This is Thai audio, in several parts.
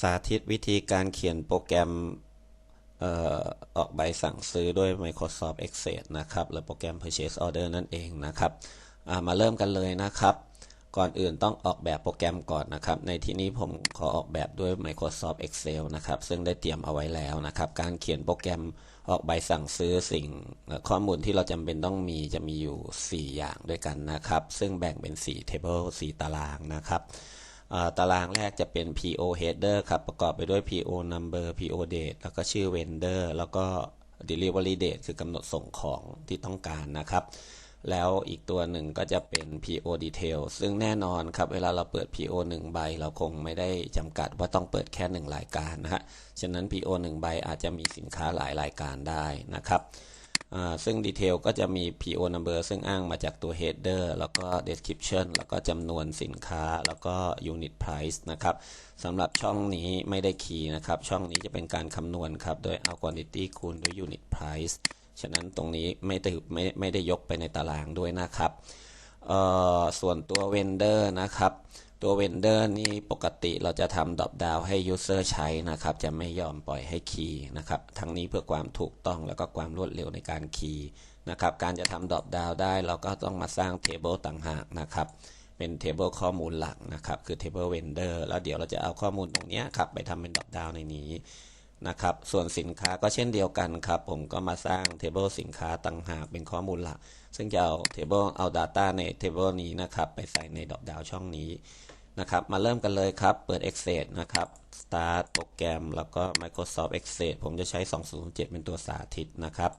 สาธิตวิธีการเขียนโปรแกรมออกใบสั่งซื้อด้วย Microsoft Excel นะครับ หรือโปรแกรม Purchase Order นั่นเองนะครับามาเริ่มกันเลยนะครับ ก่อนอื่นต้องออกแบบโปรแกรมก่อนนะครับ ในที่นี้ผมขอออกแบบด้วย Microsoft Excel นะครับ ซึ่งได้เตรียมเอาไว้แล้วนะครับ การเขียนโปรแกรมออกใบสั่งซื้อสิ่งข้อมูลที่เราจำเป็นต้องมีจะมีอยู่ 4 อย่างด้วยกันนะครับ ซึ่งแบ่งเป็น4 table 4 ตารางนะครับ ตารางแรกจะเป็น PO header ครับ ประกอบไปด้วย PO number PO date แล้วก็ชื่อ vendor แล้วก็ delivery date คือกำหนดส่งของที่ต้องการนะครับ แล้วอีกตัวหนึ่งก็จะเป็น PO detail ซึ่งแน่นอนครับ เวลาเราเปิด PO 1 ใบ เราคงไม่ได้จำกัดว่าต้องเปิดแค่ 1 รายการนะฮะ ฉะนั้น PO 1 ใบอาจจะมีสินค้าหลายรายการได้นะครับ ซึ่ง Detail ก็จะมี PO number ซึ่งอ้างมาจากตัว header แล้วก็ description แล้วก็จำนวนสินค้า แล้วก็ unit price นะครับสำหรับช่องนี้ไม่ได้คีย์นะครับ ช่องนี้จะเป็นการคำนวณครับ โดยเอา quantity คูณด้วย unit price ฉะนั้นตรงนี้ไม่ได้ไม่ไม่ได้ยกไปในตารางด้วยนะครับส่วนตัว vendor นะครับ ตัว vendor นี่ปกติเราจะทำดรอปดาวให้ user ใช้นะครับ จะไม่ยอมปล่อยให้คีย์นะครับ ทั้งนี้เพื่อความถูกต้องแล้วก็ความรวดเร็วในการคีย์นะครับ การจะทำดรอปดาวได้เราก็ต้องมาสร้าง table ต่างหากนะครับ เป็น table ข้อมูลหลักนะครับ คือ table vendor แล้วเดี๋ยวเราจะเอาข้อมูลตรงนี้ครับไปทำเป็นดรอปดาวในนี้ นะครับ ส่วนสินค้าก็เช่นเดียวกันครับ ผมก็มาสร้าง table สินค้าต่างหากเป็นข้อมูลหลัก ซึ่งจะเอา table เอา data ใน table นี้นะครับ ไปใส่ในดอกดาวช่องนี้นะครับ มาเริ่มกันเลยครับ เปิด Excel นะครับ start โปรแกรม แล้วก็ Microsoft Excel ผมจะใช้ 2007 เป็นตัวสาธิตนะครับ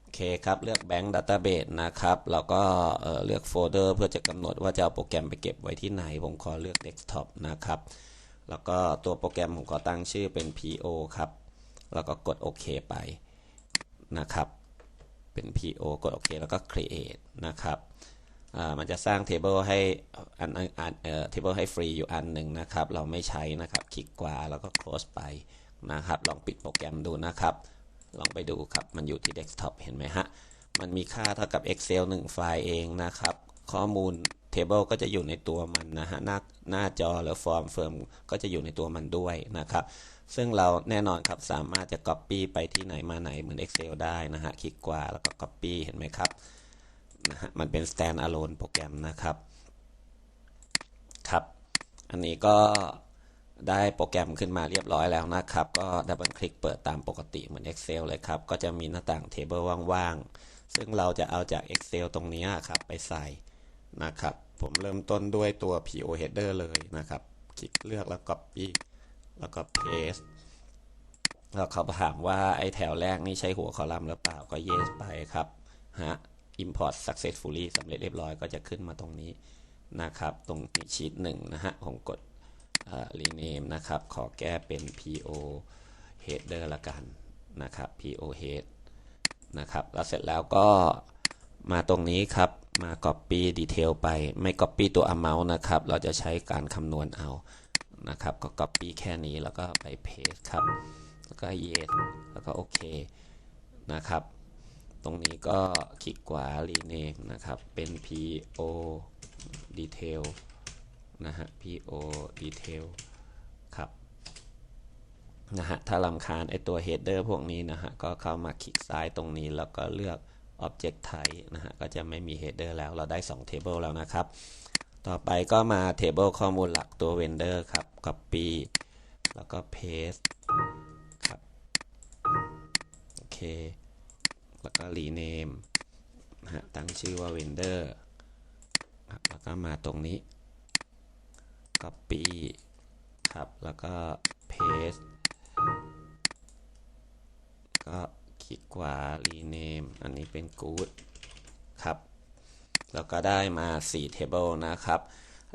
โอเคครับ เลือก Bank Database นะครับ แล้วก็เอ่อเลือกโฟลเดอร์เพื่อจะกำหนดว่าจะเอาโปรแกรมไปเก็บไว้ที่ไหน ผมขอเลือก Desktop นะครับ แล้วก็ตัวโปรแกรมผมขอตั้งชื่อเป็น PO ครับ แล้วก็กดโอเคไปนะครับ เป็น PO กดโอเคแล้วก็ create นะครับมันจะสร้าง table ให้อันอันเอ่อ table ให้ฟรีอยู่อันหนึ่งนะครับ เราไม่ใช้นะครับ คลิกขวาแล้วก็ close ไปนะครับ ลองปิดโปรแกรมดูนะครับ ลองไปดูครับ มันอยู่ที่ desktop เห็นไหมฮะ มันมีค่าเท่ากับ Excel 1 ไฟล์เองนะครับ ข้อมูล table ก็จะอยู่ในตัวมันนะฮะหน้าหน้าจอหรือฟอร์มเฟิร์มก็จะอยู่ในตัวมันด้วยนะครับ ซึ่งเราแน่นอนครับสามารถจะ copy ไปที่ไหนมาไหนเหมือน Excel ได้นะฮะคลิกขวาแล้วก็ copy เห็นไหมครับนะฮะมันเป็น stand alone โปรแกรมนะครับครับ อันนี้ก็ได้โปรแกรมขึ้นมาเรียบร้อยแล้วนะครับ ก็ดับเบิลคลิกเปิดตามปกติเหมือน Excel เลยครับ ก็จะมีหน้าต่าง Table ว่างๆ ซึ่งเราจะเอาจาก Excel ตรงนี้ครับไปใส่ นะครับ ผมเริ่มต้นด้วยตัว PO header เลยนะครับ คลิกเลือกแล้ว copy แล้วก็ paste แล้วเขาถามว่าไอแถวแรกนี่ใช้หัวคอลัมน์หรือเปล่าก็ yes ไปครับฮะ import successfully สำเร็จเรียบร้อยก็จะขึ้นมาตรงนี้นะครับ ตรงชีตหนึ่งนะฮะ ผมกด rename นะครับ ขอแก้เป็น PO header ละกันนะครับ PO head นะครับ แล้วเสร็จแล้วก็มาตรงนี้ครับ มา copy detail ไปไม่ copy ตัว amount นะครับ เราจะใช้การคำนวณเอานะครับ ก็ copy แค่นี้แล้วก็ไป paste ครับ แล้วก็ yes แล้วก็โอเคนะครับ ตรงนี้ก็คลิกขวา rename นะครับ เป็น PO detail นะฮะ PO detail ครับนะฮะถ้าลำคาญไอตัว header พวกนี้นะฮะก็เข้ามาคลิกซ้ายตรงนี้แล้วก็เลือก object type นะฮะก็จะไม่มี header แล้วเราได้ 2 table แล้วนะครับ ต่อไปก็มา table ข้อมูลหลักตัว vendor ครับ copy แล้วก็ paste ครับโอเค แล้วก็ rename นะฮะตั้งชื่อว่า vendor ครับแล้วก็มาตรงนี้ copy ครับ แล้วก็ paste ก็ ลิกขวา rename อันนี้เป็น good ครับ แล้วก็ได้มา 4 table นะครับ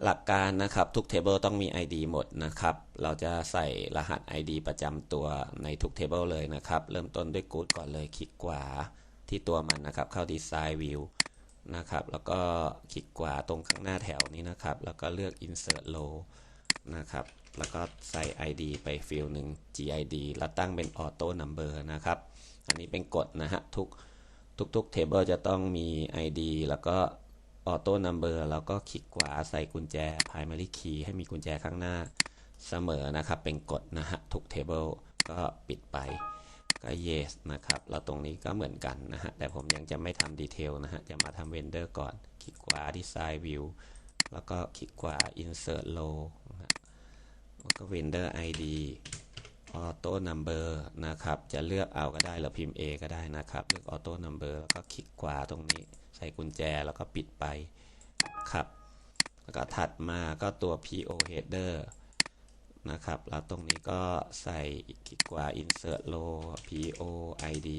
หลักการนะครับทุก table ต้องมี ID หมดนะครับ เราจะใส่รหัส ID ประจำตัวในทุก table เลยนะครับ เริ่มต้นด้วย good ก่อนเลยคลิกขวาที่ตัวมันนะครับ เข้า design view นะครับ แล้วก็คลิกขวาตรงข้างหน้าแถวนี้นะครับ แล้วก็เลือก insert row นะครับ แล้วก็ใส่ ID ไปฟิลหนึ่ง GID แล้วตั้งเป็น auto number นะครับ อันนี้เป็นกฎนะฮะ ทุกทุกๆ table จะต้องมี ID แล้วก็ auto number แล้วก็คลิกขวาใส่กุญแจ primary key ให้มีกุญแจข้างหน้าเสมอนะครับ เป็นกฎนะฮะ ทุก table ก็ปิดไปก็ yes นะครับ แล้วตรงนี้ก็เหมือนกันนะฮะ แต่ผมยังจะไม่ทำดีเทลนะฮะ จะมาทำ vendor ก่อน คลิกขวา design view แล้วก็คลิกขวา insert row แล้วก็ vendor id auto number นะครับ จะเลือกเอาก็ได้หรือพิมพ์ A ก็ได้นะครับ เลือก auto number แล้วก็คลิกขวาตรงนี้ใส่กุญแจแล้วก็ปิดไปครับ แล้วก็ถัดมาก็ตัว PO header นะครับ แล้วตรงนี้ก็ใส่คลิกขวา insert row PO ID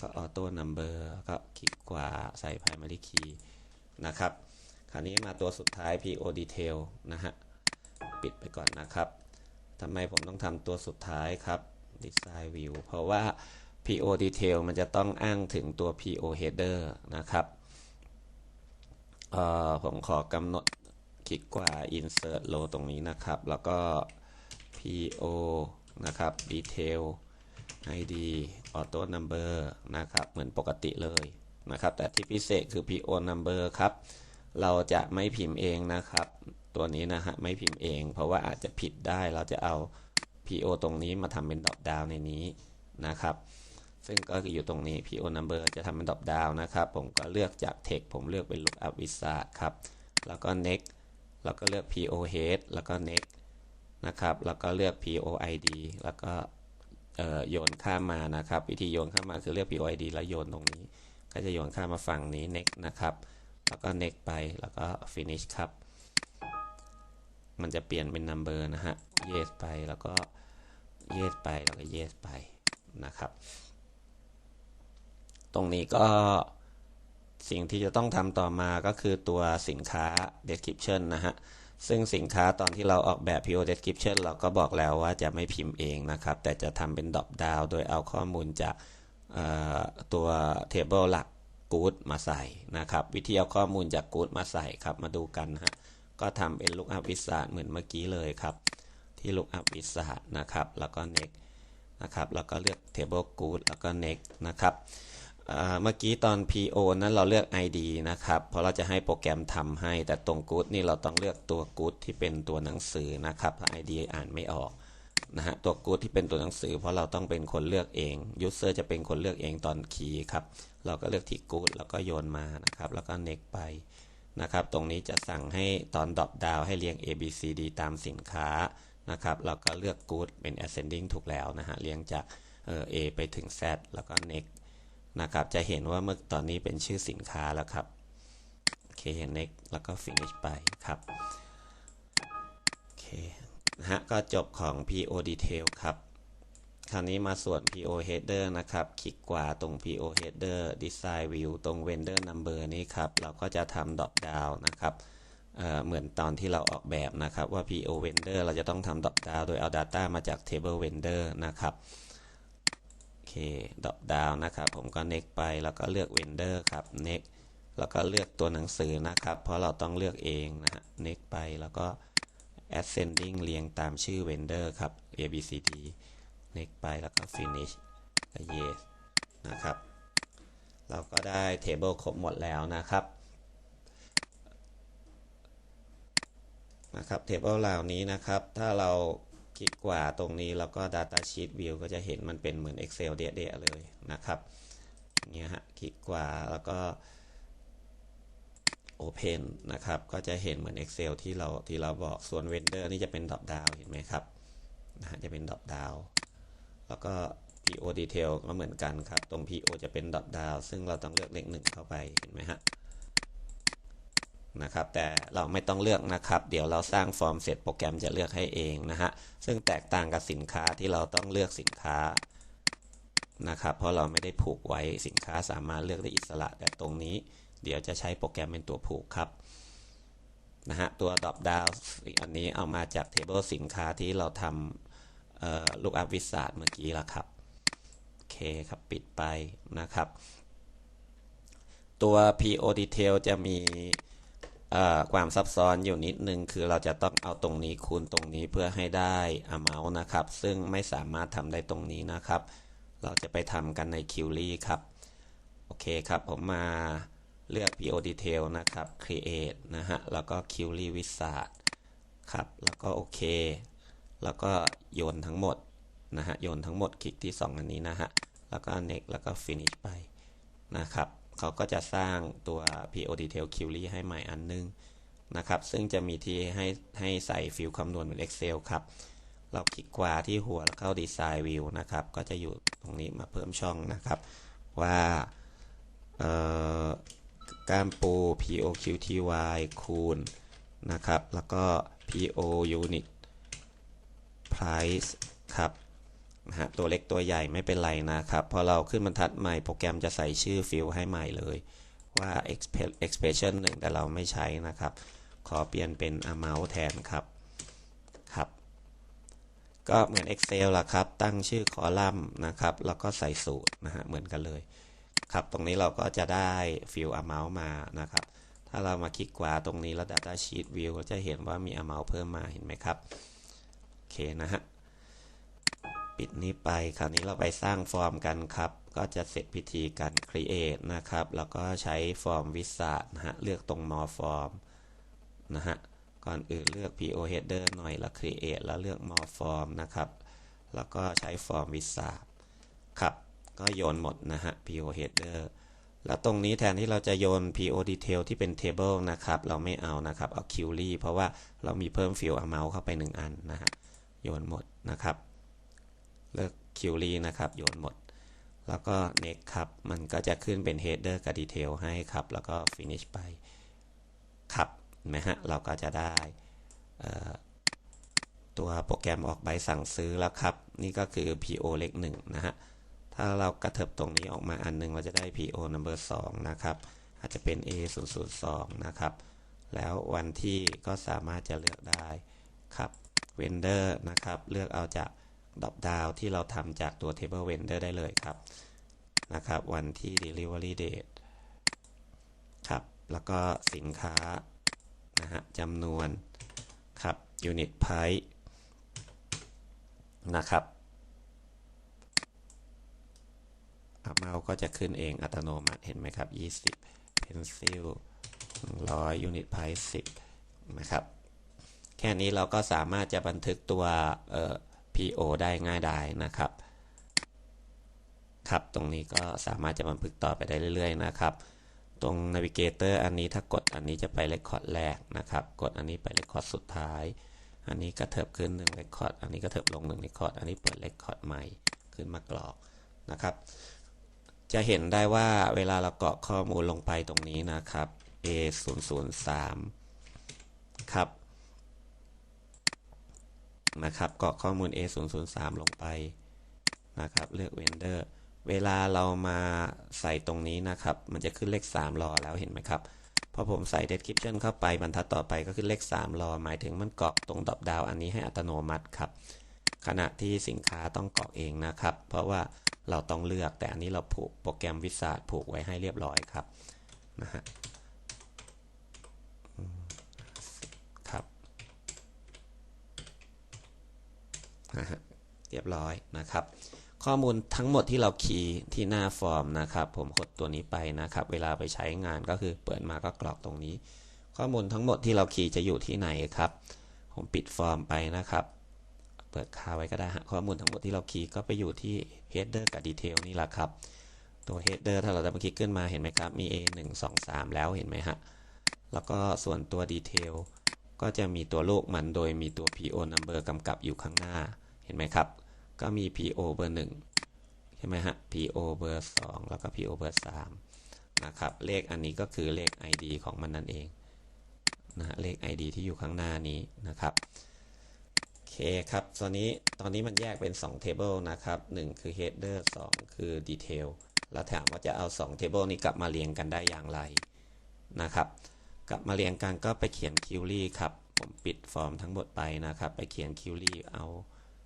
ก็ auto number ก็คลิกขวาใส่ primary key นะครับ คราวนี้มาตัวสุดท้าย PO detail นะฮะ ปิดไปก่อนนะครับ ทำไมผมต้องทำตัวสุดท้ายครับ design view เพราะว่า PO detail มันจะต้องอ้างถึงตัว PO header นะครับผมขอกำหนดคลิกขวา insert row ตรงนี้นะครับ แล้วก็ PO นะครับ detail ID auto number นะครับ เหมือนปกติเลยนะครับ แต่ที่พิเศษคือ PO number ครับ เราจะไม่พิมพ์เองนะครับ ตัวนี้นะฮะไม่พิมพ์เอง เพราะว่าอาจจะผิดได้เราจะเอา PO ตรงนี้มาทำเป็นดรอปดาวในนี้นะครับ ซึ่งก็อยู่ตรงนี้ PO number จะทำเป็นดรอปดาวนะครับ ผมก็เลือกจาก text ผมเลือกเป็น lookup wizard ครับ แล้วก็ next แล้วก็เลือก PO head แล้วก็ next นะครับ แล้วก็เลือก POID แล้วก็โยนข้ามมานะครับ วิธีโยนข้ามมาคือเลือก POID แล้วโยนตรงนี้ ก็จะโยนข้ามมาฝั่งนี้ next นะครับ แล้วก็ next ไปแล้วก็ finish ครับ มันจะเปลี่ยนเป็น number นะฮะ yes ไปแล้วก็ yes ไปแล้วก็ yes ไปนะครับ ตรงนี้ก็สิ่งที่จะต้องทำต่อมาก็คือตัวสินค้า description นะฮะ ซึ่งสินค้าตอนที่เราออกแบบ PO description เราก็บอกแล้วว่าจะไม่พิมพ์เองนะครับ แต่จะทำเป็น drop down โดยเอาข้อมูลจากตัว table หลัก good มาใส่นะครับ วิธีเอาข้อมูลจาก good มาใส่ครับ มาดูกันฮะ ก็ทำเป็น lookup wizard เหมือนเมื่อกี้เลยครับ ที่ lookup wizard นะครับ แล้วก็ next นะครับ แล้วก็เลือก table good แล้วก็ next นะครับเมื่อกี้ตอน PO นั้นเราเลือก ID นะครับ เพราะเราจะให้โปรแกรมทำให้ แต่ตรง good นี่เราต้องเลือกตัว good ที่เป็นตัวหนังสือนะครับ ID อ่านไม่ออกนะฮะตัว good ที่เป็นตัวหนังสือ เพราะเราต้องเป็นคนเลือกเอง user จะเป็นคนเลือกเองตอนคีย์ครับ เราก็เลือกที่ good แล้วก็โยนมานะครับ แล้วก็ next ไป นะครับ ตรงนี้จะสั่งให้ตอน drop down ให้เรียง A B C D ตามสินค้านะครับ เราก็เลือก good เป็น ascending ถูกแล้วนะฮะ เรียงจาก A ไปถึง Z แล้วก็ next นะครับ จะเห็นว่าเมื่อตอนนี้เป็นชื่อสินค้าแล้วครับ โอเค next แล้วก็ finish ไปครับ โอเคนะฮะ ก็จบของ PO detail ครับ คราวนี้มาส่วน PO header นะครับ คลิกขวาตรง PO header design view ตรง vendor number นี้ครับ เราก็จะทำ drop down นะครับเเหมือนตอนที่เราออกแบบนะครับว่า PO vendor เราจะต้องทำ drop down โดยเอา data มาจาก table vendor นะครับเคดรอปดาวนะครับ ผมก็ next ไปแล้วก็เลือก vendor ครับ next แล้วก็เลือกตัวหนังสือนะครับ เพราะเราต้องเลือกเองนะฮะ next ไปแล้วก็ ascending เรียงตามชื่อ vendor ครับ A B C D next ไปแล้วก็ finish ก็ yes นะครับ เราก็ได้ table ครบหมดแล้วนะครับนะครับ table เหล่านี้นะครับ ถ้าเราคลิกกว่าตรงนี้แล้วก็ Data Sheet View ก็จะเห็นมันเป็นเหมือน Excel เดะๆเลยนะครับเงี้ยฮะคลิกกว่าแล้วก็ Open นะครับ ก็จะเห็นเหมือน Excel ที่เราที่เราบอกส่วน Vendor นี่จะเป็น Drop Down เห็นไหมครับนะฮะจะเป็น Drop Down แล้วก็ PO Detail ก็เหมือนกันครับ ตรง PO จะเป็น Drop Down ซึ่งเราต้องเลือกเลขหนึ่งเข้าไปเห็นไหมฮะนะครับแต่เราไม่ต้องเลือกนะครับ เดี๋ยวเราสร้างฟอร์มเสร็จโปรแกรมจะเลือกให้เองนะฮะซึ่งแตกต่างกับสินค้าที่เราต้องเลือกสินค้านะครับ เพราะเราไม่ได้ผูกไว้สินค้าสามารถเลือกได้อิสระ แต่ตรงนี้เดี๋ยวจะใช้โปรแกรมเป็นตัวผูกครับนะฮะตัว drop down อันนี้เอามาจาก table สินค้าที่เราทำ ลูกอัพวิสาดเมื่อกี้ละครับ โอเคครับปิดไปนะครับ ตัว PO detail จะมีความซับซ้อนอยู่นิดนึง คือเราจะต้องเอาตรงนี้คูณตรงนี้เพื่อให้ได้ amount นะครับ ซึ่งไม่สามารถทำได้ตรงนี้นะครับ เราจะไปทำกันใน q u e r y ครับ โอเคครับผมมาเลือก PO detail นะครับ create นะฮะ แล้วก็ q u e r y wizard ครับ แล้วก็โอเค แล้วก็โยนทั้งหมดนะฮะโยนทั้งหมดคลิกที่ 2 อันนี้นะฮะแล้วก็ next แล้วก็ finish ไปนะครับเขาก็จะสร้างตัว PO detail query ให้ใหม่อันนึงนะครับซึ่งจะมีที่ให้ให้ใส่ฟิลคำนวณเป็น Excel ครับเราคลิกขวาที่หัวแล้วเข้า Design View นะครับ ก็จะอยู่ตรงนี้มาเพิ่มช่องนะครับ ว่าการปู POQTY คูณนะครับ แล้วก็ PO unit price ครับนะฮะตัวเล็กตัวใหญ่ไม่เป็นไรนะครับ พอเราขึ้นบรรทัดใหม่โปรแกรมจะใส่ชื่อฟิลให้ใหม่เลยว่า expression 1แต่เราไม่ใช้นะครับ ขอเปลี่ยนเป็น amount แทนครับครับ ก็เหมือน Excel ละครับ ตั้งชื่อคอลัมน์นะครับ แล้วก็ใส่สูตรนะฮะเหมือนกันเลยครับ ตรงนี้เราก็จะได้ฟิล amount มานะครับ ถ้าเรามาคลิกขวาตรงนี้แล้ว data sheet view ก็จะเห็นว่ามี amount เพิ่มมาเห็นไหมครับ เคนะฮะ ปิดนี้ไปคราวนี้เราไปสร้างฟอร์มกันครับ ก็จะเสร็จพิธีการ create นะครับ แล้วก็ใช้ฟอร์มวิสานะฮะ เลือกตรง more form นะฮะ ก่อนอื่นเลือก PO header หน่อยแล้ว create แล้วเลือก more form นะครับ แล้วก็ใช้ฟอร์มวิสาครับ ก็โยนหมดนะฮะ PO header แล้วตรงนี้แทนที่เราจะโยน PO detail ที่เป็น table นะครับ เราไม่เอานะครับ เอา query เพราะว่าเรามีเพิ่ม field amount เข้าไป 1 อันนะฮะ โยนหมดนะครับ เลือก query นะครับโยนหมด แล้วก็ next ครับ มันก็จะขึ้นเป็น header กับ detail ให้ครับ แล้วก็ finish ไปครับไหมฮะ เราก็จะได้ตัวโปรแกรมออกใบสั่งซื้อแล้วครับ นี่ก็คือ PO เลข1นะฮะ ถ้าเรากระเถิบตรงนี้ออกมาอันนึงเราจะได้ PO number 2นะครับ อาจจะเป็น A 0 0 2นะครับ แล้ววันที่ก็สามารถจะเลือกได้ครับ vendor นะครับ เลือกเอาจากดอปดาวที่เราทำจากตัว table vendor ได้เลยครับนะครับ วันที่ delivery date ครับ แล้วก็สินค้านะฮะจำนวนครับ unit price นะครับอาเมาก็จะขึ้นเองอัตโนมัติเห็นไหมครับ 20 pencil 100 unit price 10 นะครับ แค่นี้เราก็สามารถจะบันทึกตัว PO ได้ง่ายดายนะครับ ครับ ตรงนี้ก็สามารถจะบันทึกต่อไปได้เรื่อย ๆ นะครับ ตรง Navigator อันนี้ถ้ากดอันนี้จะไปเรคคอร์ดแรกนะครับ กดอันนี้ไปเรคคอร์ดสุดท้าย อันนี้ก็เถิบขึ้น1เรคคอร์ดอันนี้ก็เถิบลง1เรคคอร์ดอันนี้เปิดเรคคอร์ดใหม่ขึ้นมากรอกนะครับ จะเห็นได้ว่าเวลาเราเกาะข้อมูลลงไปตรงนี้นะครับ A 0 0 3 ครับ นะครับเกาะข้อมูล A 0 0 3ลงไปนะครับ เลือก vendor เวลาเรามาใส่ตรงนี้นะครับ มันจะขึ้นเลข 3 รอแล้วเห็นไหมครับพอผมใส่ description เข้าไปบรรทัดต่อไปก็ขึ้นเลข 3 รอ หมายถึงมันเกาะตรงดรอปดาวอันนี้ให้อัตโนมัติครับ ขณะที่สินค้าต้องเกาะเองนะครับ เพราะว่าเราต้องเลือกแต่อันนี้เราผูกโปรแกรมวิสาผูกไว้ให้เรียบร้อยครับนะฮะครับ นะฮะเรียบร้อยนะครับ ข้อมูลทั้งหมดที่เราคีย์ที่หน้าฟอร์มนะครับ ผมกดตัวนี้ไปนะครับ เวลาไปใช้งานก็คือเปิดมาก็กรอกตรงนี้ ข้อมูลทั้งหมดที่เราคีย์จะอยู่ที่ไหนครับ ผมปิดฟอร์มไปนะครับ เปิดคาไว้ก็ได้ข้อมูลทั้งหมดที่เราคีย์ก็ไปอยู่ที่ header กับ detail นี่แหละครับ ตัว header ถ้าเราจะมาคลิกขึ้นมาเห็นไหมครับ มี a 1 2 3 แล้วเห็นไหมฮะ แล้วก็ส่วนตัว detail ก็จะมีตัวโลกมันโดยมีตัว PO number กำกับอยู่ข้างหน้า ห็นไหมครับ ก็มี PO เบอร์1ใช่ไหมฮะ PO เบอร์2แล้วก็ PO เบอร์3นะครับ เลขอันนี้ก็คือเลข ID ของมันนั่นเองนะเลข ID ที่อยู่ข้างหน้านี้นะครับโอเคครับ ตอนนี้ตอนนี้มันแยกเป็น 2 table นะครับ 1 คือ header 2 คือ detail แล้วถามว่าจะเอา 2 table นี้กลับมาเรียงกันได้อย่างไรนะครับ กลับมาเรียงกันก็ไปเขียน query ครับ ผมปิดฟอร์มทั้งหมดไปนะครับ ไปเขียน query เอา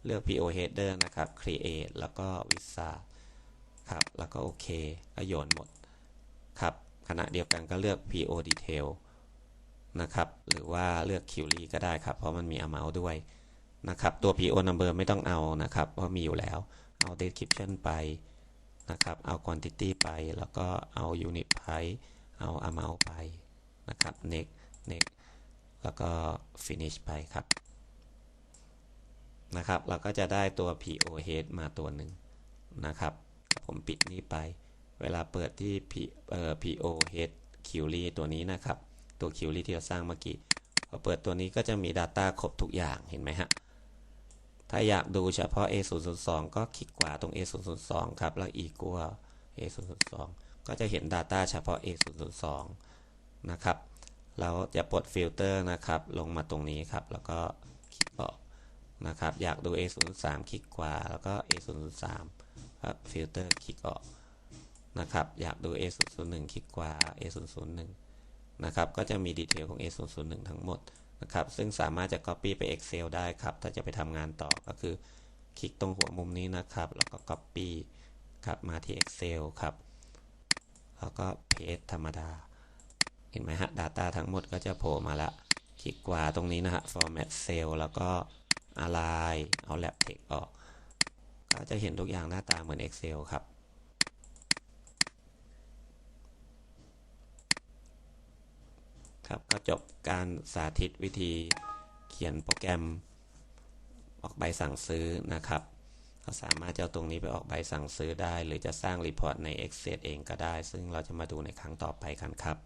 เลือก PO header นะครับ create แล้วก็ visa ครับ แล้วก็โอเคก็โยนหมด ครับขณะเดียวกันก็เลือก PO detail นะครับ หรือว่าเลือก query ก็ได้ครับ เพราะมันมี amount ด้วยนะครับ ตัว PO number ไม่ต้องเอานะครับ เพราะมีอยู่แล้ว เอา description ไปนะครับ เอา quantity ไป แล้วก็เอา unit price เอา amount ไปนะครับ next next แล้วก็ finish ไปครับ นะครับ เราก็จะได้ตัว PO head มาตัวหนึ่งนะครับ ผมปิดนี้ไป เวลาเปิดที่ P เอ่อ PO head query ตัวนี้นะครับ ตัว query ที่เราสร้างเมื่อกี้พอเปิดตัวนี้ก็จะมี Data ครบทุกอย่างเห็นไหมฮะ ถ้าอยากดูเฉพาะ A002 ก็คลิกขวาตรง A002 ครับ แล้ว equal A002 ก็จะเห็น Data เฉพาะ A002 นะครับ เราจะปลดฟิลเตอร์นะครับ ลงมาตรงนี้ครับ แล้วก็ นะครับ อยากดู A03 คลิกขวาแล้วก็ A003 ครับฟิลเตอร์คลิกออกนะครับ อยากดู A001 คลิกขวา A001 นะครับ ก็จะมีดีเทลของ A001 ทั้งหมดนะครับ ซึ่งสามารถจะ Copy ไป Excel ได้ครับ ถ้าจะไปทำงานต่อก็คือ คลิกตรงหัวมุมนี้นะครับ แล้วก็ Copy ครับ มาที่ Excel ครับ แล้วก็ Paste ธรรมดา เห็นไหมฮะ Data ทั้งหมดก็จะโผล่มาละ คลิกขวาตรงนี้นะฮะ Format Cell แล้วก็ Align เอา Lab Text ออก ก็จะเห็นทุกอย่างหน้าตาเหมือน Excel ครับ ครับก็จบการสาธิตวิธีเขียนโปรแกรมออกใบสั่งซื้อนะครับก็สามารถจะเอาตรงนี้ไปออกใบสั่งซื้อได้ หรือจะสร้างรีพอร์ตใน Excel เองก็ได้ ซึ่งเราจะมาดูในครั้งต่อไปกันครับ